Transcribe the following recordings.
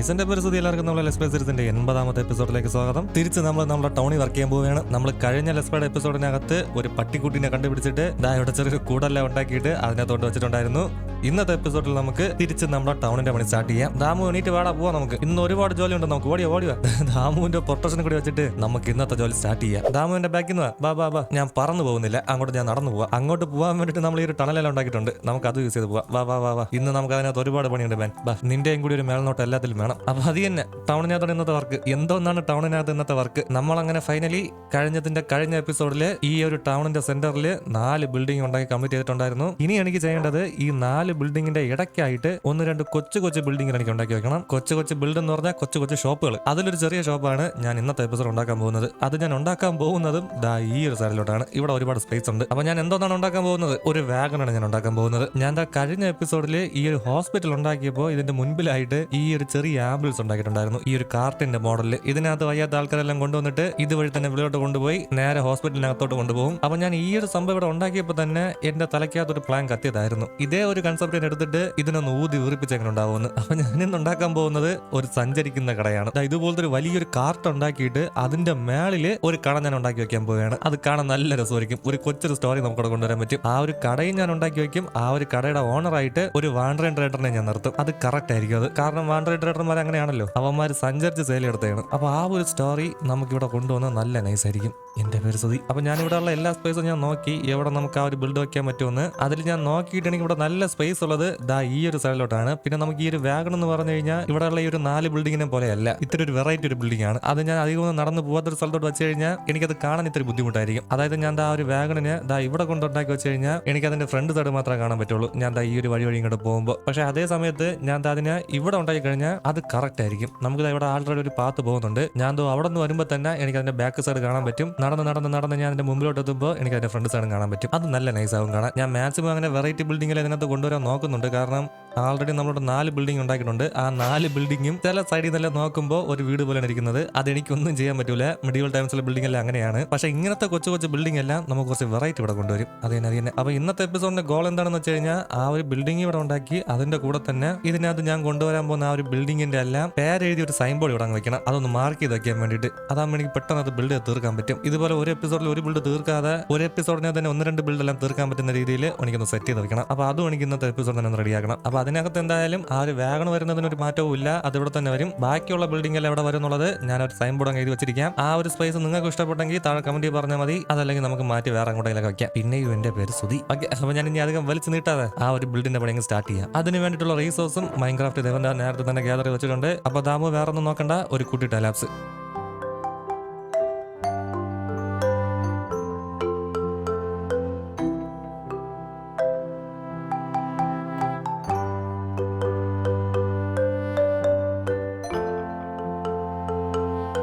ഗൈസിന്റെ പരിസ്ഥിതി എല്ലാവർക്കും നമ്മുടെ ലെസ്പേസിന്റെ എൺപതാമത്തെ എപ്പിസോഡിലേക്ക് സ്വാഗതം. തിരിച്ച് നമ്മൾ നമ്മുടെ ടൗണിൽ വർക്ക് ചെയ്യാൻ പോവുകയാണ്. നമ്മൾ കഴിഞ്ഞ ലെസ്പേഡ് എപ്പിസോഡിനകത്ത് ഒരു പട്ടിക്കുട്ടിനെ കണ്ടുപിടിച്ചിട്ട് ഇവിടെ ചെറിയൊരു കൂടല്ല ഉണ്ടാക്കിയിട്ട് അതിനകത്തോട്ട് വെച്ചിട്ടുണ്ടായിരുന്നു. ഇന്നത്തെ എപ്പിസോഡിൽ നമുക്ക് തിരിച്ച് നമ്മുടെ ടൗണിന്റെ പണി സ്റ്റാർട്ട് ചെയ്യാം. ദാമു എണീറ്റ് വേടാ പോവാ നമുക്ക്. ഇന്ന് ഒരുപാട് ജോലി ഉണ്ട് നമുക്ക്. ഓടിയോ ഓടിയോ. ദാമുവിന്റെ പ്രൊട്ടക്ഷൻ കൂടി വെച്ചിട്ട് നമുക്ക് ഇന്നത്തെ ജോലി സ്റ്റാർട്ട് ചെയ്യാം. ദാമുവിന്റെ ബാക്കിൽ നിന്ന് ബാ ബാ ബാ ഞാൻ പറന്നു പോകുന്നില്ല. അങ്ങോട്ട് ഞാൻ നടന്നു പോവാം. അങ്ങോട്ട് പോകാൻ വേണ്ടിട്ട് നമ്മൾ ഈ ഒരു ടണലെല്ലാം ഉണ്ടാക്കിയിട്ടുണ്ട്. നമുക്ക് അത് യൂസ് ചെയ്ത് പോവാം. വാ വാ വാ വാ. ഇന്ന് നമുക്ക് അതിനകത്ത് ഒരുപാട് പണിയുണ്ട് മാൻ ബാ നിന്റെയും കൂടി ഒരു മേൽനോട്ട് എല്ലാത്തിലും വേണം. അപ്പൊ അത് തന്നെ. ടൗണിനകത്ത് ഇന്നത്തെ വർക്ക് എന്തോന്നാണ് ടൗണിനകത്ത് ഇന്നത്തെ വർക്ക് നമ്മൾ അങ്ങനെ ഫൈനലി കഴിഞ്ഞതിന്റെ കഴിഞ്ഞ എപ്പിസോഡിൽ ഈ ഒരു ടൗണിന്റെ സെന്ററിൽ നാല് ബിൽഡിംഗ് ഉണ്ടാക്കി കംപ്ലീറ്റ് ചെയ്തിട്ടുണ്ടായിരുന്നു. ഇനി എനിക്ക് ചെയ്യേണ്ടത് ഈ നാല് ബിൽഡിങ്ങിന്റെ ഇടയ്ക്കായിട്ട് ഒന്ന് രണ്ട് കൊച്ചു കൊച്ചു ബിൽഡിംഗ് എനിക്ക് ഉണ്ടാക്കി വെക്കണം. കൊച്ചു കൊച്ചു ബിൽഡ് എന്ന് പറഞ്ഞാൽ കൊച്ചു കൊച്ചു ഷോപ്പുകൾ അതിലൊരു ചെറിയ ഷോപ്പാണ് ഞാൻ ഇന്നത്തെ എപ്പിസോഡ് ഉണ്ടാക്കാൻ പോകുന്നത്. അത് ഞാൻ ഉണ്ടാക്കാൻ പോകുന്നതും ദാ ഈ ഒരു സൈഡിലോട്ടാണ് ഇവിടെ ഒരുപാട് സ്പേസ് ഉണ്ട്. അപ്പൊ ഞാൻ എന്തോന്നാണ് ഉണ്ടാക്കാൻ പോകുന്നത്? ഒരു വാഗണാണ് ഞാൻ ഉണ്ടാക്കാൻ പോകുന്നത്. ഞാൻ ദാ കഴിഞ്ഞ എപ്പിസോഡിൽ ഈ ഒരു ഹോസ്പിറ്റൽ ഉണ്ടാക്കിയപ്പോൾ ഇതിന്റെ മുൻപിലായിട്ട് ഈ ഒരു ചെറിയ ആംബുലൻസ് ഉണ്ടാക്കിയിട്ടുണ്ടായിരുന്നു. ഈ ഒരു കാർട്ടിന്റെ മോഡലിൽ ഇതിനകത്ത് വയ്യാത്ത ആൾക്കാരെല്ലാം കൊണ്ടുവന്നിട്ട് ഇതുവഴി തന്നെ വിളിയോട്ട് കൊണ്ടുപോയി നേരെ ഹോസ്പിറ്റലിനകത്തോട്ട് കൊണ്ടുപോകും. അപ്പൊ ഞാൻ ഈ ഒരു സംഭവം ഇവിടെ ഉണ്ടാക്കിയപ്പോൾ തന്നെ എന്റെ തലയ്ക്കകത്ത് ഒരു പ്ലാൻ കത്തിയതായിരുന്നു. ഇതേ ഒരു കൺസെപ്റ്റ് എടുത്തിട്ട് ഇതിനൊന്ന് ഊതി ഊറിപ്പിച്ച് എങ്ങനെ ഉണ്ടാവുമെന്ന്. അപ്പൊ ഞാൻ ഉണ്ടാക്കാൻ പോകുന്നത് ഒരു സഞ്ചരിക്കുന്ന കടയാണ്. ഇതുപോലത്തെ ഒരു വലിയൊരു കാർട്ട് ഉണ്ടാക്കിയിട്ട് അതിന്റെ മേളിൽ ഒരു കട ഞാൻ ഉണ്ടാക്കി വെക്കാൻ പോവുകയാണ്. അത് കാണാൻ നല്ല രസമായിരിക്കും. ഒരു കൊച്ചൊരു സ്റ്റോറി നമുക്ക് അവിടെ കൊണ്ടുവരാൻ പറ്റും. ആ ഒരു കടയും ഞാൻ ഉണ്ടാക്കി വെക്കും. ആ ഒരു കടയുടെ ഓണറായിട്ട് ഒരു വാണ്ടറൻ ട്രേഡറിനെ ഞാൻ നിർത്തും. അത് കറക്റ്റ് ആയിരിക്കും അത്. കാരണം വാണ്ടറൻ ട്രേഡർമാർ അങ്ങനെയാണല്ലോ. അവന്മാർ സഞ്ചരിച്ച് സെയിൽ എടുത്തതാണ്. അപ്പൊ ആ ഒരു സ്റ്റോറി നമുക്ക് ഇവിടെ കൊണ്ടുവന്നാൽ നല്ല നൈസ് ആയിരിക്കും. എന്റെ പേര് സുതി. അപ്പൊ ഞാൻ ഇവിടെ ഉള്ള എല്ലാ സ്പേസും ഞാൻ നോക്കി എവിടെ നമുക്ക് ആ ഒരു ബിൽഡ് വെക്കാൻ പറ്റുമെന്ന്. അതിൽ ഞാൻ നോക്കിയിട്ട് ഇവിടെ നല്ല സ്പേസ് ഉള്ളത് ദാ ഈ ഒരു സൈഡിലോട്ടാണ് പിന്നെ നമുക്ക് ഈ ഒരു വാഗൺ എന്ന് പറഞ്ഞു കഴിഞ്ഞാൽ ഇവിടെ ഉള്ള ഈ ഒരു നാല് ബിൽഡിങ്ങിനെ പോലെയല്ല. ഇത്ര ഒരു വെറൈറ്റി ഒരു ബിൽഡിംഗ് ആണ്. അത് ഞാൻ അധികം ഒന്ന് നടന്നു പോകാത്തൊരു സ്ഥലത്തോട്ട് വെച്ച് കഴിഞ്ഞാൽ എനിക്കത് കാണാൻ ഇത്തിരി ബുദ്ധിമുട്ടായിരിക്കും. അതായത് ഞാൻ ദാ ഒരു വാഗണിന് ദാ ഇവിടെ കൊണ്ടുണ്ടാക്കി വെച്ച് കഴിഞ്ഞാൽ എനിക്ക് അതിന്റെ ഫ്രണ്ട് സൈഡ് മാത്രമേ കാണാൻ പറ്റുള്ളൂ. ഞാൻ ദാ ഈ ഒരു വഴി വഴി ഇങ്ങോട്ട് പോകുമ്പോൾ പക്ഷേ അതേ സമയത്ത് ഞാൻ ദാ അതിനെ ഇവിടെ ഉണ്ടാക്കി കഴിഞ്ഞാൽ അത് കറക്റ്റ് ആയിരിക്കും. നമുക്ക് ഇവിടെ ആൾറെഡി ഒരു പാത്ത് പോകുന്നുണ്ട്. ഞാൻ ദോ അവിടെ നിന്ന് വരുമ്പോൾ തന്നെ എനിക്ക് അതിന്റെ ബാക്ക് സൈഡ് കാണാൻ പറ്റും. നടന്ന് നടന്ന് നടന്ന് ഞാൻ അതിന്റെ മുമ്പിലോട്ട് എത്തുമ്പോൾ എനിക്ക് അതിന്റെ ഫ്രണ്ട് സൈഡ് കാണാൻ പറ്റും. അത് നല്ല നൈസ് ആവും കാണാൻ. ഞാൻ മാക്സിമം അങ്ങനെ വെറൈറ്റി ബിൽഡിങ്ങിൽ ഇതിനകത്ത് കൊണ്ടുവരാൻ നോക്കുന്നുണ്ട്. കാരണം ആൾറെഡി നമ്മളോട് നാല് ബിൽഡിംഗ് ഉണ്ടാക്കിയിട്ടുണ്ട്. ആ നാല് ബിൽഡിങ്ങും ചില സൈഡിൽ നിന്നെല്ലാം നോക്കുമ്പോൾ ഒരു വീട് പോലെയാണ് ഇരിക്കുന്നത്. അതെനിക്കൊന്നും ചെയ്യാൻ പറ്റൂല. മിഡിവൽ ടൈംസിലെ ബിൽഡിംഗ് എല്ലാം അങ്ങനെയാണ്. പക്ഷെ ഇങ്ങനത്തെ കൊച്ചു കൊച്ചു ബിൽഡിംഗ് എല്ലാം നമുക്ക് കുറച്ച് വെറൈറ്റി ഇവിടെ കൊണ്ടുവരും. അത് തന്നെ അത് തന്നെ. അപ്പൊ ഇന്നത്തെ എപ്പിസോഡിന്റെ ഗോൾ എന്താണെന്ന് വെച്ച് കഴിഞ്ഞാൽ ആ ഒരു ബിൽഡിംഗ് ഇവിടെ ഉണ്ടാക്കി അതിന്റെ കൂടെ തന്നെ ഇതിനകത്ത് ഞാൻ കൊണ്ടുവരാൻ പോകുന്ന ആ ഒരു ബിൽഡിങ്ങിന്റെ എല്ലാം പേരെഴുതി ഒരു സൈൻ ബോർഡ് ഇവിടെ വെക്കണം. അതൊന്ന് മാർക്ക് ചെയ്ത് വെക്കാൻ വേണ്ടിയിട്ട്. അതാകുമ്പോൾ എനിക്ക് പെട്ടെന്ന് അത് ബിൽഡ് തീർക്കാൻ പറ്റും. ഇതുപോലെ ഒരു എപ്പിസോഡിൽ ഒരു ബിൽഡ് തീർക്കാതെ ഒരു എപ്പിസോഡിനെ തന്നെ ഒന്ന് രണ്ട് ബിൽഡ് എല്ലാം തീർക്കാൻ പറ്റുന്ന രീതിയിൽ എനിക്കൊന്ന് സെറ്റ് ചെയ്ത് വെക്കണം. അപ്പൊ അതും എനിക്ക് ഇന്നത്തെ എപ്പിസോഡ് തന്നെ റെഡിയാക്കണം അപ്പോൾ അതിനകത്ത് എന്തായാലും ആ ഒരു വാഗൺ വരുന്നതിന് ഒരു മാറ്റവും ഇല്ല. അതിവിടെ തന്നെ വരും. ബാക്കിയുള്ള ബിൽഡിംഗ് എല്ലാം എവിടെ വരും എന്നുള്ളത് ഞാൻ ഒരു സൈൻ ബോർഡ് എഴുതി വെച്ചിരിക്കാം. ആ ഒരു സ്പേസ് നിങ്ങൾക്ക് ഇഷ്ടപ്പെട്ടെങ്കിൽ താഴെ കമന്റ് പറഞ്ഞാൽ മതി. അതല്ലെങ്കിൽ നമുക്ക് മാറ്റി വേറെ അങ്ങോട്ടെങ്കിലൊക്കെ വെക്കാം. പിന്നെയും എന്റെ പേര് സുതി ഓക്കെ അപ്പോൾ ഞാൻ ഇനി അധികം വലിച്ചു നീട്ടാതെ ആ ഒരു ബിൽഡിന്റെ പണി സ്റ്റാർട്ട് ചെയ്യാം. അതിന് വേണ്ടിയിട്ടുള്ള റീസോഴ്സും മൈൻക്രാഫ്റ്റ് ദേവന്റെ നേരത്തെ തന്നെ ഗ്യാതറി വെച്ചിട്ടുണ്ട്. അപ്പോൾ ദാമു വേറെ ഒന്നും നോക്കണ്ട. ഒരു കുട്ടി ടാലാപ്സ്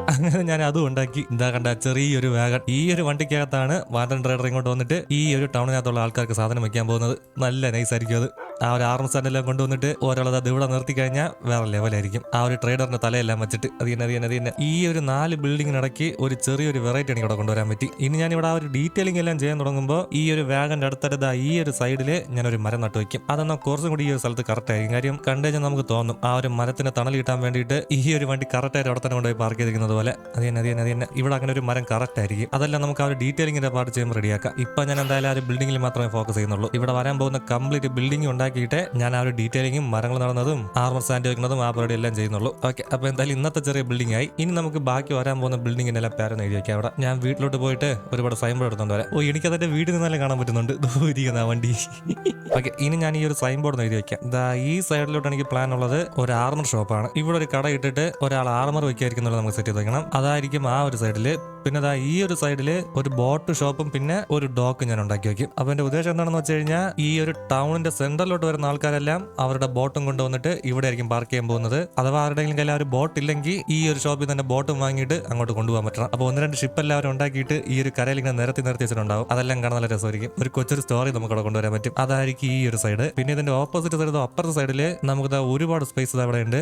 അങ്ങനെ ഞാൻ അതും ഉണ്ടാക്കി. എന്താ കണ്ട ചെറിയൊരു വാഗൺ. ഈ ഒരു വണ്ടിക്കകത്താണ് വാണ്ടൻ ഡ്രൈവർ ഇങ്ങോട്ട് വന്നിട്ട് ഈ ഒരു ടൗണിനകത്തുള്ള ആൾക്കാർക്ക് സാധനം വെക്കാൻ പോകുന്നത്. നല്ല നൈസ് ആയിരിക്കും അത്. ആ ഒരു ആർമ സ്റ്റാൻഡെല്ലാം കൊണ്ടുവന്നിട്ട് ഒരാളത് അത് ഇവിടെ നിർത്തി കഴിഞ്ഞാൽ വേറെ ലെവലായിരിക്കും ആ ഒരു ട്രേഡറിന്റെ തലയെല്ലാം വെച്ചിട്ട് അത് തന്നെ അത് തന്നെ അത് തന്നെ. ഈ ഒരു നാല് ബിൽഡിങ്ങിനിടയ്ക്ക് ഒരു ചെറിയൊരു വെറൈറ്റി എനിക്ക് ഇവിടെ കൊണ്ടുവരാൻ പറ്റി. ഇനി ഞാൻ ഇവിടെ ആ ഒരു ഡീറ്റെയിലിംഗ് എല്ലാം ചെയ്യാൻ തുടങ്ങുമ്പോൾ ഈ ഒരു വാഗന്റെ അടുത്തടുത്ത ഈ ഒരു സൈഡിൽ ഞാൻ ഒരു മരം നട്ടു വയ്ക്കും അതെന്നാൽ കുറച്ചും കൂടി ഈ ഒരു സ്ഥലത്ത് കറക്റ്റ് ആയിരിക്കും. കാര്യം കണ്ടു കഴിഞ്ഞാൽ നമുക്ക് തോന്നും ആ ഒരു മരത്തിന് തണൽ കിട്ടാൻ വേണ്ടിയിട്ട് ഈ ഒരു വണ്ടി കറക്റ്റായിട്ട് അവിടെ തന്നെ കൊണ്ടുപോയി പാർക്ക് ചെയ്തിരിക്കുന്നത് പോലെ. അത് തന്നെ അത് തന്നെ അത് തന്നെ. ഇവിടെ അങ്ങനെ ഒരു മരം കറക്റ്റ് ആയിരിക്കും. അതെല്ലാം നമുക്ക് ആ ഒരു ഡീറ്റെയിലിംഗിന്റെ പാർട്ട് ചെയ്യുമ്പോൾ റെഡിയാക്കാം ഇപ്പൊ ഞാൻ എന്തായാലും ആ ഒരു ബിൽഡിങ്ങിൽ മാത്രമേ ഫോക്കസ് ചെയ്യുന്നുള്ളൂ. ഇവിടെ വരാൻ പോകുന്ന കംപ്ലീറ്റ് ബിൽഡിംഗ് ഉണ്ടാക്കിയിട്ട് ഞാൻ ആ ഒരു ഡീറ്റെയിലിങ്ങും മരങ്ങൾ നടന്നതും ആർമർ സാൻഡ് വെക്കുന്നതും ആ പരിപാടി എല്ലാം ചെയ്യുന്നുള്ളൂ. ഓക്കെ അപ്പൊ എന്തായാലും ഇന്നത്തെ ചെറിയ ബിൽഡിംഗ് ആയി. ഇനി നമുക്ക് ബാക്കി വരാൻ പോകുന്ന ബിൽഡിംഗിന്റെ എല്ലാം പേരെന്ന് എഴുതി അവിടെ ഞാൻ വീട്ടിലോട്ട് പോയിട്ട് ഒരുപാട് സൈൻ ബോർഡ് എടുത്തോണ്ട് വരാം. ഓ എനിക്ക് അതിന്റെ വീട് നിന്നാലും കാണാൻ പറ്റുന്നുണ്ട്. ദൂരിക്കുന്ന വണ്ടി. ഓക്കെ ഇനി ഞാൻ ഈ ഒരു സൈൻ ബോർഡ് എഴുതി വെക്കാം. ദാ ഈ സൈഡിലോട്ട് എനിക്ക് പ്ലാൻ ഉള്ളത് ഒരു ആർമർ ഷോപ്പാണ് ഇവിടെ ഒരു കട ഇട്ടിട്ട് ഒരാൾ ആർമർ എന്നുള്ളത് നമുക്ക് സെറ്റ് ചെയ്ത് വെക്കണം. അതായിരിക്കും ആ ഒരു സൈഡിൽ പിന്നെ അതാ ഈ ഒരു സൈഡിൽ ഒരു ബോട്ട് ഷോപ്പും പിന്നെ ഒരു ഡോക്ക് ഞാൻ ഉണ്ടാക്കി വെക്കും. അപ്പൊ എന്റെ ഉദ്ദേശം എന്താണെന്ന് വെച്ച് കഴിഞ്ഞാൽ ഈ ഒരു ടൗണിന്റെ സെന്ററിലോട്ട് വരുന്ന ആൾക്കാരെല്ലാം അവരുടെ ബോട്ടും കൊണ്ടുവന്നിട്ട് ഇവിടെ ആയിരിക്കും പാർക്ക് ചെയ്യാൻ പോകുന്നത്. അഥവാ ആരുടെയെങ്കിലും കയ്യിൽ ഒരു ബോട്ട് ഇല്ലെങ്കിൽ ഈ ഒരു ഷോപ്പിൽ തന്നെ ബോട്ടും വാങ്ങിയിട്ട് അങ്ങോട്ട് കൊണ്ടുപോകാൻ പറ്റണം. അപ്പൊ ഒന്ന് രണ്ട് ഷിപ്പ് എല്ലാവരും ഉണ്ടാക്കിയിട്ട് ഈ ഒരു കരയിൽ ഇങ്ങനെ നിരത്തി നിരത്തി വെച്ചിട്ടുണ്ടാവും. അതെല്ലാം കാണാൻ നല്ല രസമായിരിക്കും. ഒരു കൊച്ചൊരു സ്റ്റോറി നമുക്ക് അവിടെ കൊണ്ടുവരാൻ പറ്റും. അതായിരിക്കും ഈ ഒരു സൈഡ് പിന്നെ ഇതിന്റെ ഓപ്പോസിറ്റ് സൈഡ് അപ്പുറത്തെ സൈഡിൽ നമുക്ക് ഒരുപാട് സ്പേസ് അവിടെ ഉണ്ട്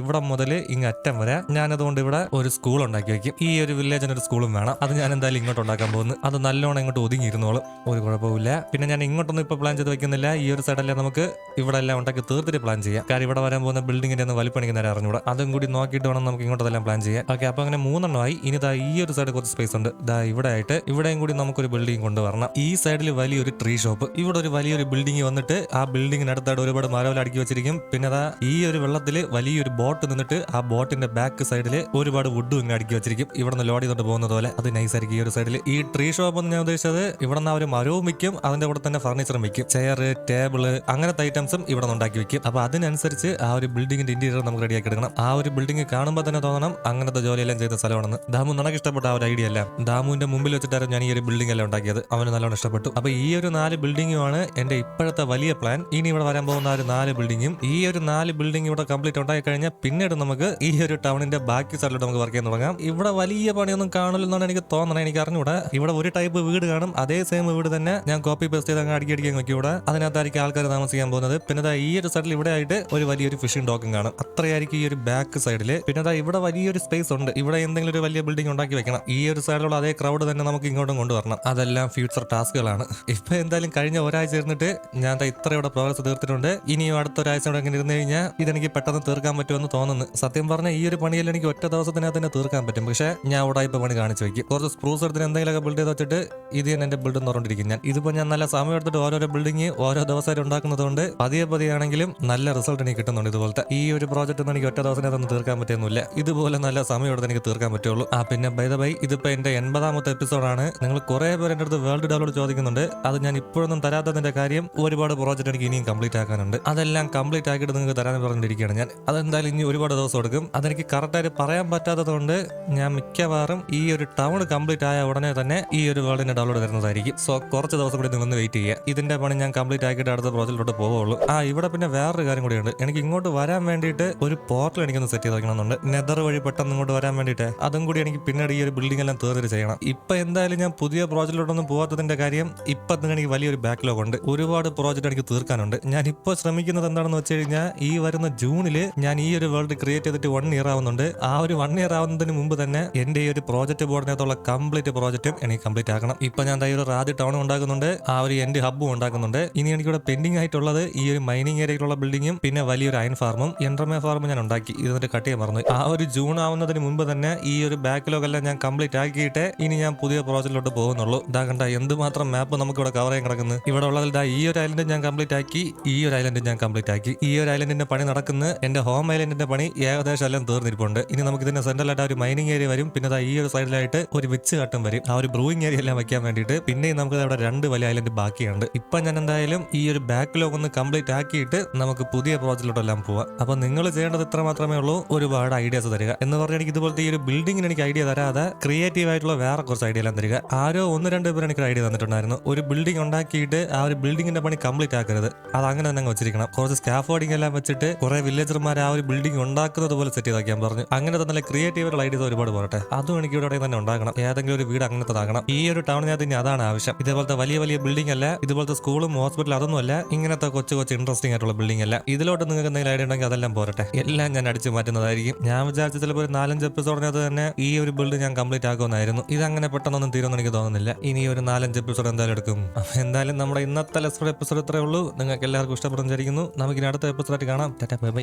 ഇവിടെ മുതൽ ഇങ്ങ് അറ്റം വരെ ഞാനതുകൊണ്ട് ഇവിടെ ഒരു സ്കൂൾ സ്കൂൾ ഉണ്ടാക്കി വെക്കും. ഈ ഒരു വില്ലേജിന് ഒരു സ്കൂളും വേണം. അത് ഞാൻ എന്തായാലും ഇങ്ങോട്ട് ഉണ്ടാക്കാൻ പോകുന്നു. അത് നല്ലോണം ഇങ്ങോട്ട് ഒതുങ്ങിയിരുന്നോളും. ഒരു കുഴപ്പമില്ല പിന്നെ ഞാൻ ഇങ്ങോട്ടൊന്നും ഇപ്പോൾ പ്ലാൻ ചെയ്ത് വെക്കുന്നില്ല. ഈ ഒരു സൈഡല്ലേ നമുക്ക് ഇവിടെ എല്ലാം ഉണ്ടാക്കി തീർത്തിട്ട് പ്ലാൻ ചെയ്യാം. കാര്യം ഇവിടെ വരാൻ പോകുന്ന ബിൽഡിങ്ങിന്റെ ഒന്ന് വലിപ്പണിക്ക് നേരെ അറിഞ്ഞൂടാ. അതും കൂടി നോക്കിയിട്ട് വേണം നമുക്ക് ഇങ്ങോട്ടെല്ലാം പ്ലാൻ ചെയ്യാം ഓക്കെ അപ്പോൾ അങ്ങനെ മൂന്നെണ്ണമായി. ഇനി ദാ ഈ ഒരു സൈഡ് കുറച്ച് സ്പേസ് ഉണ്ട്. ദാ ഇവിടെ ആയിട്ട് ഇവിടെയും കൂടി നമുക്കൊരു ബിൽഡിംഗ് കൊണ്ടുവരണം. ഈ സൈഡിൽ വലിയൊരു ട്രീ ഷോപ്പ് ഇവിടെ ഒരു വലിയൊരു ബിൽഡിംഗ് വന്നിട്ട് ആ ബിൽഡിങ്ങിനടുത്തായിട്ട് ഒരുപാട് മരവിൽ അടുക്കി വെച്ചിരിക്കും. പിന്നെ അതാ ഈ ഒരു വെള്ളത്തിൽ വലിയൊരു ബോട്ട് നിന്നിട്ട് ആ ബോട്ടിന്റെ ബാക്ക് സൈഡിൽ ഒരുപാട് വുഡും ഇങ്ങനെ അടുക്കി വെച്ചിരിക്കും. ഇവിടെ നിന്ന് ലോഡ് ചെയ്തോണ്ട് പോകുന്നത് പോലെ അത് നൈസ് ആയിരിക്കും ഈ ഒരു സൈഡിൽ ഈ ട്രീ ഷോപ്പ് എന്ന് ഞാൻ ഉദ്ദേശിച്ചത് ഇവിടെ നിന്ന് അവർ മരവും വിൽക്കും അതിന്റെ കൂടെ തന്നെ ഫർണിച്ചറും വിൽക്കും. ചെയർ ടേബിൾ അങ്ങനത്തെ ഐറ്റംസും ഇവിടെ നിന്ന് ഉണ്ടാക്കി വെക്കും. അപ്പൊ അതിനനുസരിച്ച് ആ ഒരു ബിൽഡിങ്ങിന്റെ ഇന്റീരിയർ നമുക്ക് റെഡിയാക്കി എടുക്കണം. ആ ഒരു ബിൽഡിംഗ് കാണുമ്പോൾ തന്നെ തോന്നണം അങ്ങനത്തെ ജോലിയെല്ലാം ചെയ്ത സ്ഥലമാണെന്ന്. ദാമു നിനക്ക് ഇഷ്ടപ്പെട്ട ആ ഒരു ഐഡിയ അല്ല? ദാമുവിന്റെ മുമ്പിൽ വെച്ചിട്ടായിരുന്നു ഞാൻ ഈ ഒരു ബിൽഡിംഗ് എല്ലാം ഉണ്ടാക്കിയത്. അവന് നല്ലോണം ഇഷ്ടപ്പെട്ടു. അപ്പൊ ഈ ഒരു നാല് ബിൽഡിങ്ങുമാണ് എന്റെ ഇപ്പോഴത്തെ വലിയ പ്ലാൻ ഇനി ഇവിടെ വരാൻ പോകുന്ന ഒരു നാല് ബിൽഡിങ്ങും ഈ ഒരു നാല് ബിൽഡിംഗ് ഇവിടെ കംപ്ലീറ്റ് ഉണ്ടാക്കി കഴിഞ്ഞാൽ പിന്നീട് നമുക്ക് ഈ ഒരു ടൗണിന്റെ ബാക്കി സൈഡിലോട്ട് നമുക്ക് വർക്ക് ചെയ്യാൻ തുടങ്ങാം. ഇവിടെ വലിയ പണിയൊന്നും കാണില്ലെന്നാണ് എനിക്ക് തോന്നണേ. എനിക്ക് അറിഞ്ഞൂടെ. ഇവിടെ ഒരു ടൈപ്പ് വീട് കാണും അതേ സെയിം വീട് തന്നെ ഞാൻ കോപ്പി പേസ്റ്റ് ചെയ്ത് അങ്ങ് അടിക്കി അടിക്കാൻ നോക്കി ഇവിടെ അതിനകത്തായിരിക്കും ആൾക്കാർ താമസിക്കാൻ പോകുന്നത്. പിന്നെ ഈ ഒരു സൈഡിൽ ഇവിടെ ആയിട്ട് ഒരു വലിയൊരു ഫിഷിംഗ് ഡോക്കും കാണും. അത്രയായിരിക്കും ഈ ഒരു ബാക്ക് സൈഡിൽ പിന്നെ ഇവിടെ വലിയൊരു സ്പേസ് ഉണ്ട്. ഇവിടെ എന്തെങ്കിലും ഒരു വലിയ ബിൽഡിംഗ് ഉണ്ടാക്കി വെക്കണം. ഈ ഒരു സൈഡിലുള്ള അതേ ക്രൗഡ് തന്നെ നമുക്ക് ഇങ്ങോട്ടും കൊണ്ടുവരണം. അതെല്ലാം ഫ്യൂച്ചർ ടാസ്കുകളാണ് ഇപ്പൊ എന്തായാലും കഴിഞ്ഞ ഒരാഴ്ച ഇരുന്നിട്ട് ഞാൻ ഇത്ര ഇവിടെ പ്രോഗ്രസ് തീർത്തിട്ടുണ്ട്. ഇനിയും അടുത്ത ഒരാഴ്ച കൂടെ ഇങ്ങനെ ഇരുന്ന് കഴിഞ്ഞാൽ ഇതെനിക്ക് പെട്ടെന്ന് തീർക്കാൻ പറ്റുമെന്ന് തോന്നുന്നു. സത്യം പറഞ്ഞാൽ ഈ ഒരു പണിയിൽ എനിക്ക് ഒറ്റ ദിവസത്തിനകത്ത് തന്നെ തീർക്കാൻ പറ്റും. പക്ഷേ ഞാൻ ഉടായ്പ പണി കാണിച്ചു വെക്കും. കുറച്ച് സ്പ്രൂസ് എടുത്തിന് എന്തെങ്കിലുമൊക്കെ ബിൽഡ് ചെയ്ത് വെച്ചിട്ട് ഇത് തന്നെ എന്റെ ബിൽഡ് തുറന്നിരിക്കും ഞാൻ ഇതിപ്പോ ഞാൻ നല്ല സമയം എടുത്തിട്ട് ഓരോരോ ബിൽഡിംഗ് ഓരോ ദിവസമായിട്ട് ഉണ്ടാക്കുന്നതുകൊണ്ട് പതിയെ പതിയെ ആണെങ്കിലും നല്ല റിസൾട്ട് എനിക്ക് കിട്ടുന്നുണ്ട് ഇതുപോലത്തെ. ഈ ഒരു പ്രോജക്റ്റ് ഒന്നും എനിക്ക് ഒറ്റ ദിവസത്തിനകത്തൊന്നും തീർക്കാൻ പറ്റുന്നില്ല ഇതുപോലെ നല്ല സമയം എടുത്ത് എനിക്ക് തീർക്കാൻ പറ്റുള്ളൂ. ആ പിന്നെ ബൈ ദ ബൈ ഇതിപ്പോ എന്റെ എൺപതാമത്തെ എപ്പിസോഡാണ് നിങ്ങൾ കുറേ പേര് എന്റെ അടുത്ത് വേൾഡ് ഡൗൺലോഡ് ചോദിക്കുന്നുണ്ട്. അത് ഞാൻ ഇപ്പോഴൊന്നും തരാത്തതിന്റെ കാര്യം ഒരുപാട് പ്രോജക്റ്റ് എനിക്ക് ഇനിയും കംപ്ലീറ്റ് ആക്കാനുണ്ട്. അതെല്ലാം കംപ്ലീറ്റ് ആക്കിയിട്ട് നിങ്ങൾക്ക് തരാൻ പറഞ്ഞിരിക്കുകയാണ് ഞാൻ. അതെന്തായാലും ഇനി ഒരുപാട് ദിവസം എടുക്കും. അതെനിക്ക് കറക്റ്റായിട്ട് പറയാൻ പറ്റാത്തതുകൊണ്ട് ഞാൻ മിക്കവാറും ഈ ഒരു ടൗൺ കംപ്ലീറ്റ് ആയ ഉടനെ തന്നെ ഈ ഒരു വേൾഡിന്റെ ഡൗൺലോഡ് തരുന്നതായിരിക്കും. സോ കുറച്ച് ദിവസം കൂടി നിങ്ങളൊന്ന് വെയിറ്റ് ചെയ്യുക. ഇതിന്റെ പണി ഞാൻ കംപ്ലീറ്റ് ആക്കിയിട്ട് അടുത്ത പ്രോജക്റ്റിലോട്ട് പോവുള്ളൂ ആ ഇവിടെ പിന്നെ വേറൊരു കാര്യം കൂടിയുണ്ട്. എനിക്ക് ഇങ്ങോട്ട് വരാൻ വേണ്ടിയിട്ട് ഒരു പോർട്ടൽ എനിക്കൊന്ന് സെറ്റ് ചെയ്ത് വെക്കണമെന്നുണ്ട്. നെതർ വഴി പെട്ടെന്ന് ഇങ്ങോട്ട് വരാൻ വേണ്ടിയിട്ട് അതും കൂടി എനിക്ക് പിന്നീട് ഈ ഒരു ബിൽഡിംഗ് എല്ലാം തീർത്തിട്ട് ചെയ്യണം. ഇപ്പൊ എന്തായാലും ഞാൻ പുതിയ പ്രോജക്റ്റിലോട്ടൊന്നും പോകാത്തതിന്റെ കാര്യം ഇപ്പൊ തന്നെ എനിക്ക് വലിയൊരു ബാക്ക്ലോഗ് ഉണ്ട്. ഒരുപാട് പ്രോജക്റ്റ് എനിക്ക് തീർക്കാനുണ്ട്. ഞാൻ ഇപ്പോൾ ശ്രമിക്കുന്നത് എന്താണെന്ന് വെച്ച് കഴിഞ്ഞാൽ ഈ വരുന്ന ജൂണിൽ ഞാൻ ഈ ഒരു വേൾഡ് ക്രിയേറ്റ് ചെയ്തിട്ട് വൺ ഇയർ ആവുന്നുണ്ട്. ആ ഒരു വൺ ഇയർ ആവുന്നതിന് മുമ്പ് തന്നെ എന്റെ ഈ ഒരു പ്രോജക്റ്റ് ബോർഡിനകത്തുള്ള കംപ്ലീറ്റ് പ്രോജക്റ്റും എനിക്ക് കംപ്ലീറ്റ് ആക്കണം. ഇപ്പൊ ഞാൻ ഒരു റാദി ടൗൺ ഉണ്ടാക്കുന്നുണ്ട്. ആ ഒരു എന്റെ ഹബ്ബും ഉണ്ടാക്കുന്നുണ്ട്. ഇനി എനിക്കിവിടെ പെൻഡിങ് ആയിട്ടുള്ളത് ഈ ഒരു മൈനിങ് ഏരിയയിലുള്ള ബിൽഡിങ്ങും പിന്നെ വലിയൊരു അയൺ ഫാർമും എൻഡർമേ ഫാർമും ഞാൻ ഉണ്ടാക്കി. ഇതിന്റെ കട്ട് ചെയ്യാൻ മറന്നു ആ ഒരു ജൂൺ ആവുന്നതിന് മുമ്പ് തന്നെ ഈ ഒരു ബാക്ക്ലോഗ് എല്ലാം ഞാൻ കംപ്ലീറ്റ് ആക്കിയിട്ട് ഇനി ഞാൻ പുതിയ പ്രോജക്റ്റിലോട്ട് പോകുന്നുള്ളൂ. ഇതാ കണ്ട എന്തുമാത്രം മാപ്പ് നമുക്ക് ഇവിടെ കവർ ചെയ്യാൻ കിടക്കുന്നു. ഇവിടെ ഉള്ളതിൽ ദാ ഈ ഒരു ഐലൻഡ് ഞാൻ കംപ്ലീറ്റ് ആക്കി ഈ ഒരു ഐലൻഡ് ഞാൻ കംപ്ലീറ്റ് ആക്കി. ഈ ഒരു ഐലൻഡിന്റെ പണി നടക്കുന്നു. എന്റെ ഹോം ഐലൻഡിന്റെ പണി ഏകദേശം എല്ലാം തീർന്നിരിപ്പുണ്ട്. ഇനി നമുക്ക് ഇതിന്റെ സെന്ററിലായിട്ട് ആ ഒരു മൈനിങ് ഏരിയ വരും. പിന്നെ ഈ ഒരു സൈഡിലായിട്ട് ഒരു വിച്ച് കാട്ടും വരും. ആ ഒരു ബ്രൂയിങ് ഏരിയ എല്ലാം വെക്കാൻ വേണ്ടിയിട്ട് പിന്നെ നമുക്ക് അവിടെ രണ്ട് വലിയ ഐലൻഡ് ബാക്കിയുണ്ട്. ഇപ്പൊ ഞാൻ എന്തായാലും ഈ ഒരു ബാക്ക് ബാക്ക്ലോഗ് ഒന്ന് കംപ്ലീറ്റ് ആക്കിയിട്ട് നമുക്ക് പുതിയ പ്രോജക്റ്റിലോട്ടെല്ലാം പോവാം. അപ്പൊ നിങ്ങൾ ചെയ്യേണ്ടത് ഇത്ര മാത്രമേ ഉള്ളൂ. ഒരുപാട് ഐഡിയാസ് തരിക. എന്ന് പറഞ്ഞാൽ എനിക്ക് ഇതുപോലത്തെ ഈ ഒരു ബിൽഡിങ്ങിന് എനിക്ക് ഐഡിയ തരാതെ ക്രിയേറ്റീവ് ആയിട്ടുള്ള വേറെ കുറച്ച് ഐഡിയ എല്ലാം തരിക. ആരോ ഒന്ന് രണ്ട് പേര് എനിക്ക് ഐഡിയ തന്നിട്ടുണ്ടായിരുന്നു. ഒരു ബിൽഡിംഗ് ഉണ്ടാക്കിയിട്ട് ആ ഒരു ബിൽഡിങ്ങിന്റെ പണി കംപ്ലീറ്റ് ആക്കരുത്. അത് അങ്ങനെ തന്നെ വെച്ചിരിക്കണം. കുറച്ച് സ്കാഫോർഡിംഗ് എല്ലാം വെച്ചിട്ട് കുറെ വില്ലേജർമാർ ആ ഒരു ബിൽഡിംഗ് ഉണ്ടാക്കുന്നത് പോലെ സെറ്റ് ചെയ്താക്കാൻ പറഞ്ഞു. അങ്ങനെ തന്നെ ക്രിയേറ്റീവ് ഐഡിയ ഒരുപാട് പോരട്ടെ. അതും എനിക്ക് ഇവിടെ തന്നെ ഉണ്ടാകണം. ഏതെങ്കിലും ഒരു വീട് അങ്ങനത്തതാകണം. ഈ ഒരു ടൗണിനകത്ത് ഇനി അതാണ് ആവശ്യം. ഇതേപോലത്തെ വലിയ വലിയ ബിൽഡിംഗ് അല്ല ഇതുപോലത്തെ സ്കൂളും ഹോസ്പിറ്റലും അതൊന്നും അല്ല ഇങ്ങനത്തെ കൊച്ചു കൊച്ചു ഇൻട്രസ്റ്റിംഗ് ആയിട്ടുള്ള ബിൽഡിംഗ് അല്ല. ഇതിലോട്ട് നിങ്ങൾക്ക് എന്തെങ്കിലും ഐഡിയ ഉണ്ടെങ്കിൽ അതെല്ലാം പോരട്ടെ. എല്ലാം ഞാൻ അടിച്ചു മാറ്റുന്നതായിരിക്കും. ഞാൻ വിചാരിച്ച ചിലപ്പോൾ ഒരു നാലഞ്ച് എപ്പിസോഡിനകത്ത് തന്നെ ഈ ഒരു ബിൽഡ് ഞാൻ കംപ്ലീറ്റ് ആക്കുമെന്നായിരുന്നു. അങ്ങനെ പെട്ടെന്നൊന്നും തീരുമെന്ന് എനിക്ക് തോന്നുന്നില്ല. ഇനി ഒരു നാലഞ്ച് എപ്പിസോഡ് എന്തായാലും എടുക്കും. എന്തായാലും നമ്മുടെ ഇന്നത്തെ ലെസ്ഫോഡ് എപ്പിസോഡ് ഇത്രേ ഉള്ളൂ. നിങ്ങൾക്ക് എല്ലാവർക്കും ഇഷ്ടപ്പെടുന്നു നമുക്ക് ഇനി അടുത്ത എപ്പിസോഡായിട്ട് കാണാം. Bye bye.